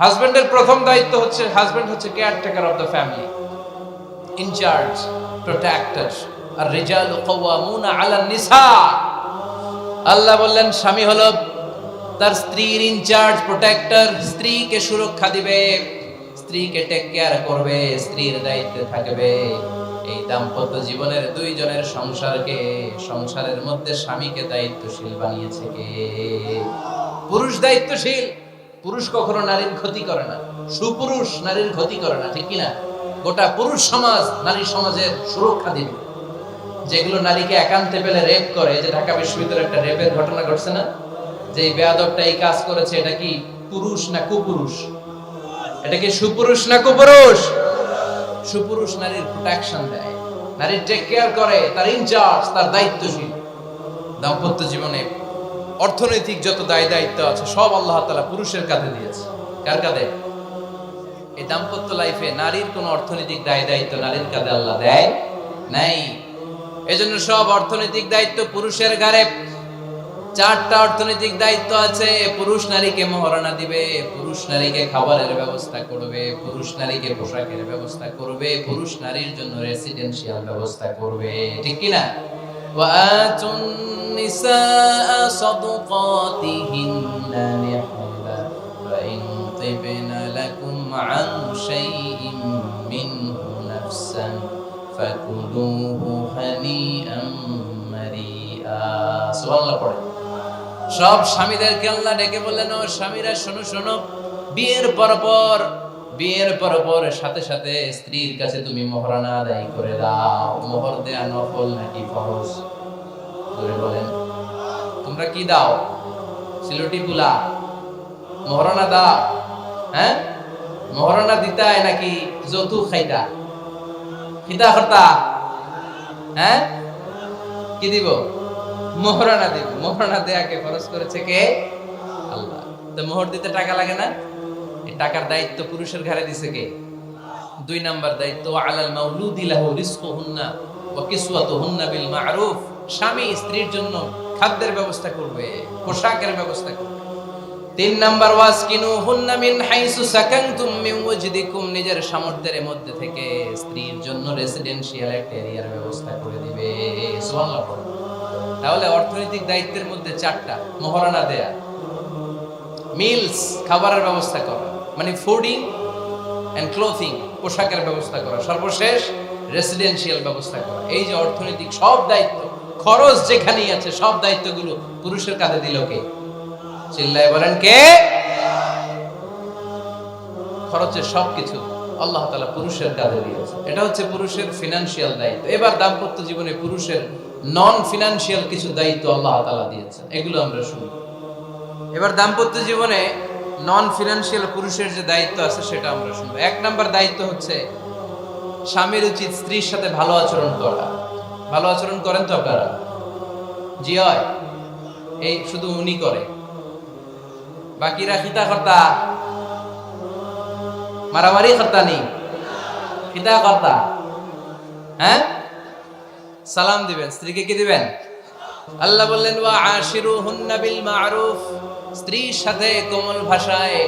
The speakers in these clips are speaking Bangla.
হাজবেন্ডের প্রথম দায়িত্ব হচ্ছে হাজবেন্ড হচ্ছে caretaker of the family in charge protector আর রিজাল কওয়ামুনা আলা নিসা আল্লাহ বললেন, স্বামী হলো তার স্ত্রীর ইনচার্জ প্রোটেক্টর স্ত্রীকে সুরক্ষা দিবে, স্ত্রীকে টেক কেয়ার করবে, স্ত্রীর দায়িত্বে থাকবে। এই দাম্পত্য জীবনের দুইজনের সংসারকে, সংসারের মধ্যে স্বামীকে দায়িত্বশীল বানিয়েছে কে? পুরুষ দায়িত্বশীল পুরুষ কখনো নারীর ক্ষতি করে না। সুপুরুষ নারীর ক্ষতি করে না, ঠিক কিনা? গোটা পুরুষ সমাজ নারী সমাজের সুরক্ষা দিবে। যেগুলো নারীকে একান্তে পেলে রেপ করে, যে ঢাকা বিশ্ববিদ্যালয়ে একটা রেপের ঘটনা ঘটছে না? যে বেয়াদবটা এই কাজ করেছে, এটা কি পুরুষ না কুপুরুষ? এটা কি সুপুরুষ না কুপুরুষ? সুপুরুষ নারীর প্রোটেকশন দেয়। নারীর টেক কেয়ার করে, তার ইনচার্জ তার দায়িত্বশীল। দাম্পত্য জীবনে অর্থনৈতিক যত দায় দায়িত্ব আছে, সব আল্লাহ তাআলা পুরুষের কাঁধে দিয়েছে। কার কাঁধে? এই দাম্পত্য লাইফে নারীর কোনো অর্থনৈতিক দায় দায়িত্ব নারীর কাঁধে আল্লাহ দেয় নাই। এজন্য সব অর্থনৈতিক দায়িত্ব পুরুষের ঘাড়ে। চারটা অর্থনৈতিক দায়িত্ব আছে পুরুষ নারীকে মহারণা দিবে, পুরুষ নারীকে খাবারের ব্যবস্থা করবে, পুরুষ নারীকে পোশাকের ব্যবস্থা করবে, পুরুষ নারীর জন্য রেসিডেন্সিয়াল ব্যবস্থা করবে। ঠিক কি না وآتوا النساء صدقاتهن نحلا فإن طبن لكم عن شيء منه نفسا فكلوه هنيئا مريئا سبحان الله পড়ে সব স্বামীদেরকে আল্লাহ ডেকে বললেন ও স্বামীরা শোনো শোনো বিয়ের পর পর বিয়ের পর পর সাথে সাথে স্ত্রীর কাছে তুমি মহারানা আদায় করে দাও। মোহর দেয়া নফল নাকি ফরজ? ধরে বলেন। তোমরা কি দাও? সিলটি পুলা মহারানা দাও। হ্যাঁ? মহারানা দিতায় নাকি যৌতুক খাইতা? খিদা হর্তা হ্যাঁ? কি দিব? মোহরানা দিব। মোহরানা দেয়াকে খরচ করেছে কে? আল্লাহ। তো মোহর দিতে টাকা লাগে না? টাকার দায়িত্ব পুরুষের ঘাড়ে দিছে কে? দুই নাম্বার দায়িত্ব, আলাল মাউলুদি লাহু রিজকুহুন্না ওয়া কিসওয়াতুহুন্না বিল মা'রুফ। স্বামী স্ত্রীর জন্য খাদ্যের ব্যবস্থা করবে, পোশাকের ব্যবস্থা করবে। তিন নাম্বার ওয়াজ কিনু হুন্না মিন হাইসু সাকানতুম মিন ওয়াজদিকুম নিজের সামর্থ্যের মধ্যে থেকে স্ত্রীর জন্য রেসিডেন্সিয়াল একটা এরিয়ার ব্যবস্থা করে দিবে। সুবহানাল্লাহ তাহলে অর্থনৈতিক দায়িত্বের মধ্যে চারটা মহারণা দেয়া। মিলস, খাবারের ব্যবস্থা করা। মানে ফুডিং অ্যান্ড ক্লোথিং পোশাকের ব্যবস্থা করা। সর্বশেষ রেসিডেন্সিয়াল ব্যবস্থা করা। এই যে অর্থনৈতিক সব দায়িত্ব, খরচ যেখানেই আছে, সব দায়িত্বগুলো পুরুষের কাঁধে দিল কে? চিল্লায় বলেন কে? খরচের সবকিছু আল্লাহ তালা পুরুষের কাঁধে দিয়েছে। এটা হচ্ছে পুরুষের ফিনান্সিয়াল দায়িত্ব। এবার দাম্পত্য জীবনে পুরুষের নন ফিনান্সিয়াল কিছু দায়িত্ব আল্লাহ তালা দিয়েছেন। এগুলো আমরা শুনি এবার দাম্পত্য জীবনে নন ফিনান্সিয়াল পুরুষের যে দায়িত্ব আছে সেটা আমরা শুনব। এক নাম্বার দায়িত্ব হচ্ছে স্বামীর উচিত স্ত্রীর সাথে ভালো আচরণ করা। ভালো আচরণ করেন তো আপনারা? জি হয়। এই শুধু উনি করে। বাকিরা খিতা কর্তা মারামারি কর্তা নেই। খিতা কর্তা হ্যাঁ? সালাম দিবেন। স্ত্রীকে কি দিবেন? আল্লাহ বললেন, ওয়া আশিরু বিল মারুফ। স্ত্রীর সাথে কোমল ভাষায়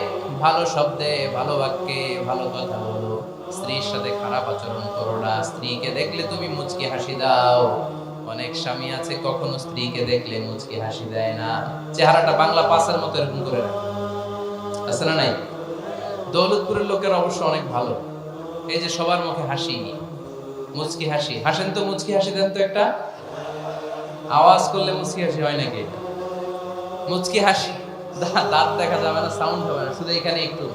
ভালো শব্দে, ভালো বাক্যে ভালো কথা বলো। স্ত্রীর সাথে খারাপ আচরণ করো না। স্ত্রীকে দেখলে তুমি মুচকি হাসি দাও। অনেক স্বামী আছে, কখনো স্ত্রীকে দেখলে মুচকি হাসি দেয় না। চেহারাটা বাংলা পাসের মতো এরকম করে রাখে। আছে না নাই? দৌলতপুরের লোকের অবশ্য অনেক ভালো। এই যে সবার মুখে হাসি, মুচকি হাসি। হাসেন তো মুচকি হাসি দেন তো একটা? আওয়াজ করলে মুচকি হাসি হয় নাকি? মুচকি হাসি? দাঁত দেখা যাবে না সাউন্ড হবে না, শুধু এখানে একটু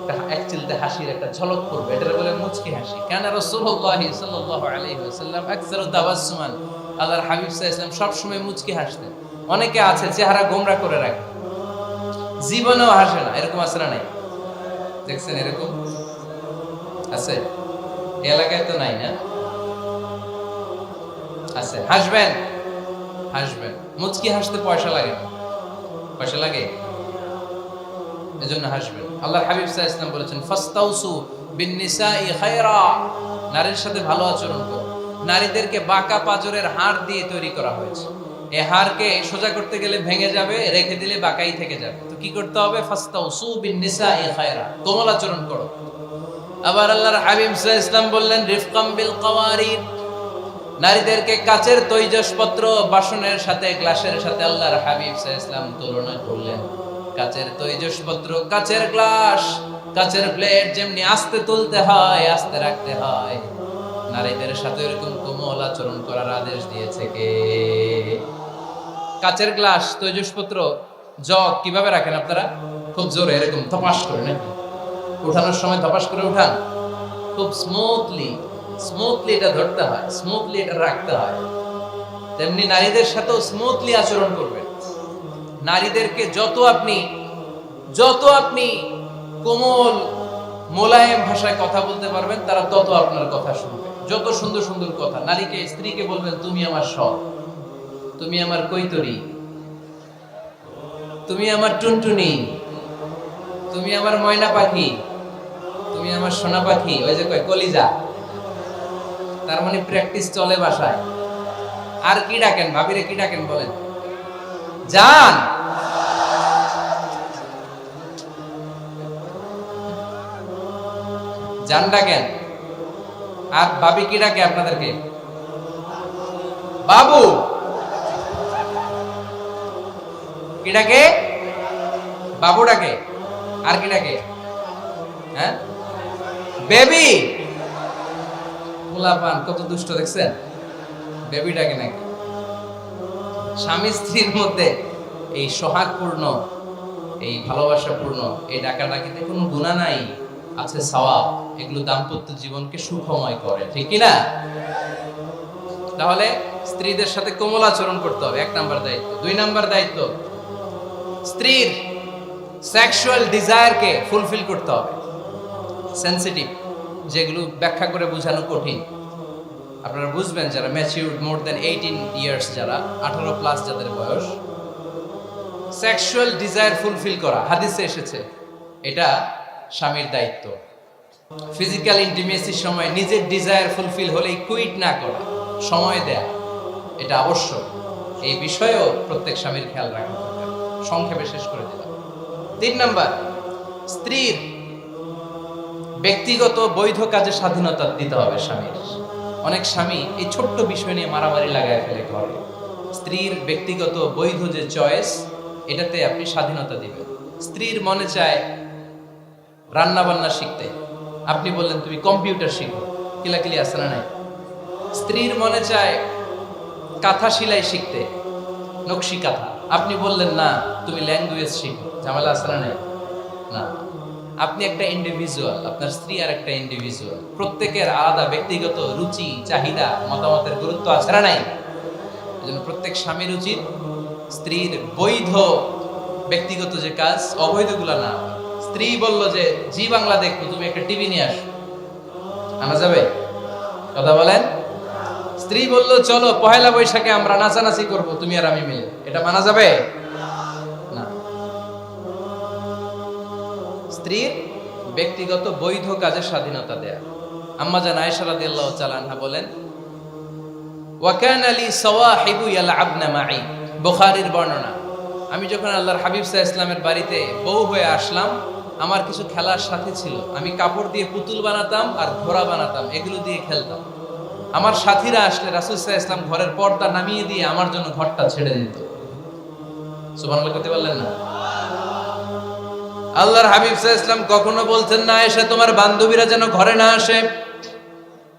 একটা এক চিলতে হাসির একটা ঝলক করবে এটা বলে মুচকি হাসি। কেন রাসূলুল্লাহ সাল্লাল্লাহু আলাইহি ওয়াসাল্লাম আকসারু তাবাসসুমান, আল্লাহর হাবিব সাল্লাল্লাহু আলাইহি ওয়াসাল্লাম সব সময় মুচকি হাসতেন। অনেকে আছে চেহারা গোমরা করে রাখে, জীবনেও হাসে না, এরকম আছে না নাই? দেখছেন এরকম? আছে? এলাকায় তো নাই না? আছে, হাসবেন? হাসবেন মুচকি হাসতে পয়সা লাগে পয়সা লাগে? এজন্য হাসবেন আল্লাহর হাবিব আলাইহি ওয়াসাল্লাম বলেছেন, ফাস্তাউসু বিন নিসাই খায়রা। নারীর সাথে ভালো আচরণ করো। নারীদেরকে বাঁকা পাজরের হাড় দিয়ে তৈরি করা হয়েছে। এ হাড়কে সোজা করতে গেলে ভেঙে যাবে, রেখে দিলে বাঁকাই থেকে যাবে। তো কি করতে হবে? ফাস্তাউ সুবিন নিসা ই খায়রা। কোমল আচরণ করো। আবার আল্লাহর হাবিব আলাইহি ইসলাম বললেন, রিফকাম বিল কাওয়ারিদ নারীদেরকে কাচের তৈজসপত্র, বাসনের সাথে, গ্লাসের সাথে আল্লাহর হাবিব ইসলাম তুলনা করলেন। কাচের তৈজসপত্র, কাচের গ্লাস, কাচের প্লেট যেমনি আস্তে তুলতে হয়, আস্তে রাখতে হয়। নারীদের সাথে এরকম কোমল আচরণ করার আদেশ দিয়েছে কে? কাচের গ্লাস, তৈজসপত্র, জগ কীভাবে রাখেন আপনারা? খুব জোরে এরকম ধপাস করে নাকি? উঠানোর সময় ধপাস করে উঠান। খুব স্মুথলি স্মুথলি এটা ধরতে হয় স্মুথলি এটা রাখতে হয়। তেমনি নারীদের সাথেও স্মুথলি আচরণ করবেন। নারীদেরকে যত আপনি যত আপনি কোমল, মোলায়েম ভাষায় কথা বলতে পারবেন, তারা তত আপনার কথা শুনবে। যত সুন্দর সুন্দর কথা, নারীকে, স্ত্রীকে বলবেন, তুমি আমার সব তুমি আমার কৈতরি, তুমি আমার টুনটুনি, তুমি আমার ময়না পাখি, তুমি আমার সোনা পাখি। ওই যে কয়, কলিজা। তার মানে প্র্যাকটিস চলে বাসায়। আর কি ডাকেন, ভাবিরে কি ডাকেন বলেন? যান! জান ডাকেন। আর ভাবি কি ডাকে আপনাদেরকে? বাবু! কি ডাকে? বাবু ডাকে। আর কি ডাকে? হ্যাঁ? বেবি! পোলাপান কত দুষ্ট দেখছেন? বেবি ডাকে নাকি? স্বামী স্ত্রীর মধ্যে এই সোহাগপূর্ণ, এই ভালোবাসাপূর্ণ, এই ডাকা ডাকিতে কোনো গুণা নাই, আছে সওয়াব। এগুলো দাম্পত্য জীবনকে সুখময় করে, ঠিক কি না? তাহলে স্ত্রীদের সাথে কোমল আচরণ করতে হবে, এক নাম্বার দায়িত্ব। দুই নাম্বার দায়িত্ব, স্ত্রীর সেক্সুয়াল ডিজায়ারকে ফুলফিল করতে হবে। সেন্সিটিভ যেগুলো ব্যাখ্যা করে বোঝানো কঠিন। আপনারা বুঝবেন যারা mature more than eighteen years যারা আঠারো প্লাস যাদের বয়স সেক্সুয়াল ডিজায়ার ফুলফিল করা, হাদিসে এসেছে, এটা স্বামীর দায়িত্ব। ফিজিক্যাল ইন্টিমেসির সময় নিজের ডিজায়ার ফুলফিল হলেই কুইট না করা, সময় দেয়া, এটা আবশ্যক। এই বিষয়েও প্রত্যেক স্বামীর খেয়াল রাখা। সংক্ষেপে শেষ করে দিলাম। তিন নাম্বার, স্ত্রীর ব্যক্তিগত বৈধ কাজে স্বাধীনতা দিতে হবে স্বামীর। অনেক স্বামী এই ছোট্ট বিষয় নিয়ে মারামারি লাগায় ফেলে ঘরে। স্ত্রীর ব্যক্তিগত বৈধ যে চয়েস এটাতে আপনি স্বাধীনতা দিবেন। স্ত্রীর মনে চায় রান্না বান্না শিখতে। আপনি বললেন, তুমি কম্পিউটার শিখো। কিলাকিলি আছে না নাই? স্ত্রীর মনে চায় কাঁথা সেলাই শিখতে, নকশি কাঁথা। আপনি বললেন, না, তুমি ল্যাঙ্গুয়েজ শিখো। ঝামেলা আছে না নাই? না। আপনি একটা ইন্ডিভিজুয়াল আপনার স্ত্রী আর একটা ইন্ডিভিজুয়াল প্রত্যেকের আলাদা ব্যক্তিগত রুচি, চাহিদা, মতামতের গুরুত্ব আছে না নাই? এজন্য প্রত্যেক স্বামীর উচিত স্ত্রীর বৈধ, ব্যক্তিগত যে কাজ, অবৈধগুলো না। স্ত্রী বলল যে, জি বাংলা দেখব, তুমি একটা টিভি নিয়ে আসো। আনা যাবে? কথা বলেন? স্ত্রী বলল, চলো, পহেলা বৈশাখে আমরা নাচানাচি করব, তুমি আর আমি মিলে। এটা মানা যাবে? স্ত্রীর ব্যক্তিগত বৈধ কাজের স্বাধীনতা দেয়া। আম্মা জান আয়েশা রাদিয়াল্লাহু তাআলা আনহা বলেন ওয়াকান আলী সাওয়াহিবু ইয়ালআবনা মাই বুখারীর বর্ণনা, আমি যখন আল্লাহর হাবিব সাল্লাল্লাহু ইসলামের বাড়িতে বউ হয়ে আসলাম, আমার কিছু খেলার সাথে ছিল। আমি কাপড় দিয়ে পুতুল বানাতাম আর ঘোড়া বানাতাম, এগুলো দিয়ে খেলতাম। আমার সাথীরা আসলে রাসূল সাল্লাল্লাহু ইসলাম ঘরের পর্দা নামিয়ে দিয়ে আমার জন্য ঘরটা ছেড়ে দিত। সুবহানাল্লাহ করতে পারলেন না? আল্লাহর হাবিব ইসলাম কখনো বলতেন না, এসে তোমার বান্ধবীরা যেন ঘরে না আসে।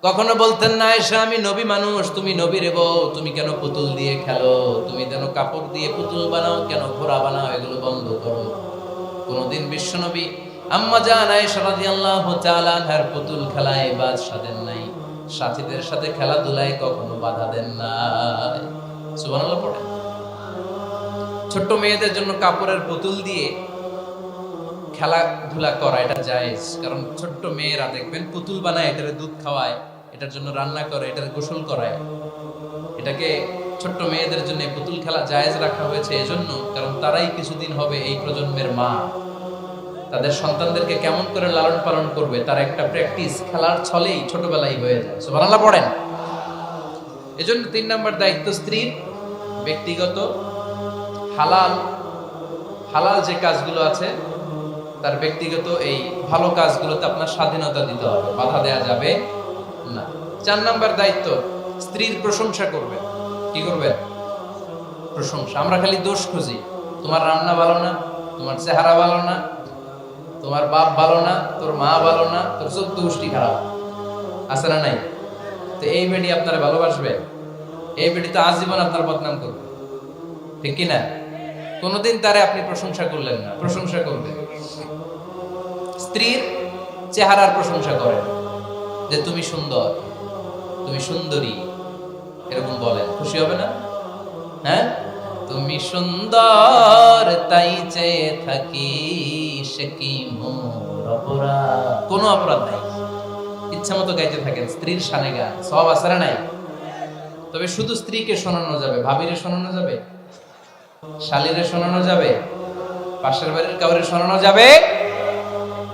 কখনো বলতেন না, এসে আমি নবী মানুষ, তুমি নবী রে বউ, তুমি কেন পুতুল দিয়ে খেলো? তুমি যেন কাপড় দিয়ে পুতুল বানাও, কেন ঘোড়া বানাও, এগুলো বন্ধ করো। কোনদিন বিশ্ব নবী আম্মা জান আয়েশা রাদিয়াল্লাহু তাআলা আনহার পুতুল খেলায় বাদ সাধেন নাই। সাথীদের সাথে খেলাধুলায় কখনো বাধা দেন নাই। সুবহানাল্লাহ, পড়েন। ছোট্ট মেয়েদের জন্য কাপড়ের পুতুল দিয়ে খেলাধুলা করা, এটা জায়েজ। কারণ ছোট্ট মেয়েরা দেখবেন পুতুল বানায়, এটারে দুধ খাওয়ায়, এটার জন্য রান্না করে, এটার গোসল করায়। এটাকে ছোট্ট মেয়েদের জন্য পুতুল খেলা জায়েজ রাখা হয়েছে এজন্য, কারণ তারাই কিছুদিন হবে এই প্রজন্মের মা। তাদের সন্তানদেরকে কেমন করে লালন পালন করবে, তার একটা প্র্যাকটিস খেলার ছলেই ছোটবেলায় হয়ে যায়। সুবহানাল্লাহ, পড়েন। এজন্য তিন নম্বর দায়িত্ব স্ত্রীর, ব্যক্তিগত, হালাল। হালাল যে কাজগুলো আছে তার ব্যক্তিগত এই ভালো কাজগুলোতে আপনার স্বাধীনতা দিতে হবে, বাধা দেওয়া যাবে না। চার নাম্বার দায়িত্ব, স্ত্রীর প্রশংসা করবে। কি করবে? প্রশংসা। আমরা খালি দোষ খুঁজি। তোমার রান্না ভালো না, তোমার চেহারা ভালো না, তোমার বাপ ভালো না, তোর মা ভালো না, তোর চোদ্দ গোষ্ঠী খারাপ। আছে না নাই? তো এই বেডি আপনারা ভালোবাসবে? এই বেডি তো আজীবন আপনার বদনাম করবে। ঠিক কি না কোনোদিন তারে আপনি প্রশংসা করলেন না। প্রশংসা করবেন স্ত্রীর চেহারার প্রশংসা করেন যে, তুমি সুন্দর, তুমি সুন্দরী। এরকম বলেন। খুশি হবে না? হ্যাঁ? তুমি সুন্দর, তাই চেয়ে থাকি সে কি মোর অপরাধ? কোনো অপরাধ নাই। ইচ্ছা মতো গাইতে থাকেন। স্ত্রীর সানে গান। সব আসারে নাই? তবে শুধু স্ত্রীকে শোনানো যাবে। ভাবিরে শোনানো যাবে? শালিরে শোনানো যাবে? পাশের বাড়ির কাউরে শোনানো যাবে?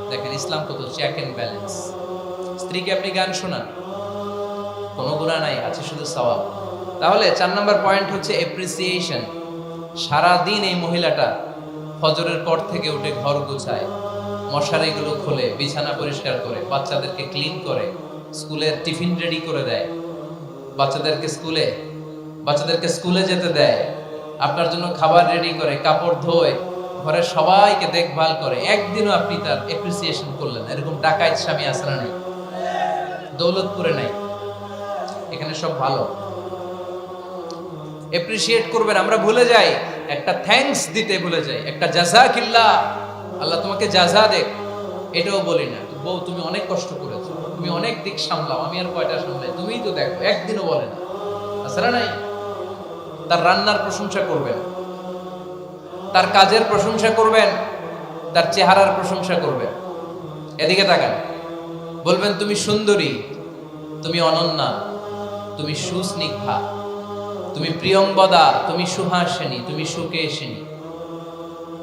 দেখেন, ইসলাম কত চেক এন্ড ব্যালেন্স স্ত্রীকে আপনি গান শোনান, কোনো গুণা নাই, আছে শুধু সওয়াব। তাহলে চার নম্বর পয়েন্ট হচ্ছে এপ্রিসিয়েশন সারা দিন এই মহিলাটা ফজরের পর থেকে উঠে ঘর গুছায়, মশারিগুলো খোলে, বিছানা পরিষ্কার করে, বাচ্চাদেরকে ক্লিন করে, স্কুলের টিফিন রেডি করে দেয়। বাচ্চাদেরকে স্কুলে বাচ্চাদেরকে স্কুলে যেতে দেয়। আপনার জন্য খাবার রেডি করে, কাপড় ধোয়, ঘরের সবাইকে দেখভাল করে, একদিনও আপনি তার এপ্রিসিয়েশন করলেন। এরকম ডাকাইত স্বামী আসরা নেই? দৌলতপুরে নাই? এখানে সব ভালো। এপ্রিসিয়েট করবেন, আমরা ভুলে যাই। একটা থ্যাঙ্কস দিতে ভুলে যাই। একটা জাজা কিল্লা আল্লাহ তোমাকে জাজা দেখ। এটাও বলি না, বউ, তুমি অনেক কষ্ট করেছ। তুমি অনেক দিক সামলাও, আমি আর কয়টা সামলাই? তুমিই তো দেখো, একদিনও বলে না। আসলে নাই? তার রান্নার প্রশংসা করবেন। তার কাজের প্রশংসা করবেন, তার চেহারার প্রশংসা করবেন। এদিকে তাকান। বলবেন, তুমি সুন্দরী, তুমি অনন্যা, তুমি সুস্নিগ্ধা, তুমি প্রিয়ঙ্বদা তুমি সুহাসিনী তুমি সুকেশিনী,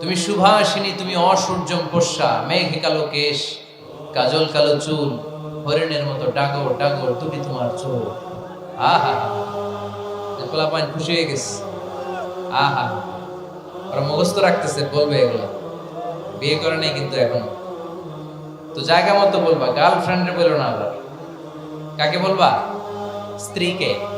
তুমি সুভাষিনী, তুমি অসূর্যম পোষা, মেঘে কালো কেশ, কাজল কালো চুল, হরিণের মতো ডাগর ডাগর, দুটি তোমার চোখ। আহা পোলা পাইন খুশি হয়ে গেছে। আহা, ওরা মুখস্থ রাখতেছে, বলবে এগুলো। বিয়ে করে নেই কিন্তু এখন। তো জায়গা মতো বলবা গার্লফ্রেন্ডে বলো না আবার। কাকে বলবা? স্ত্রীকে।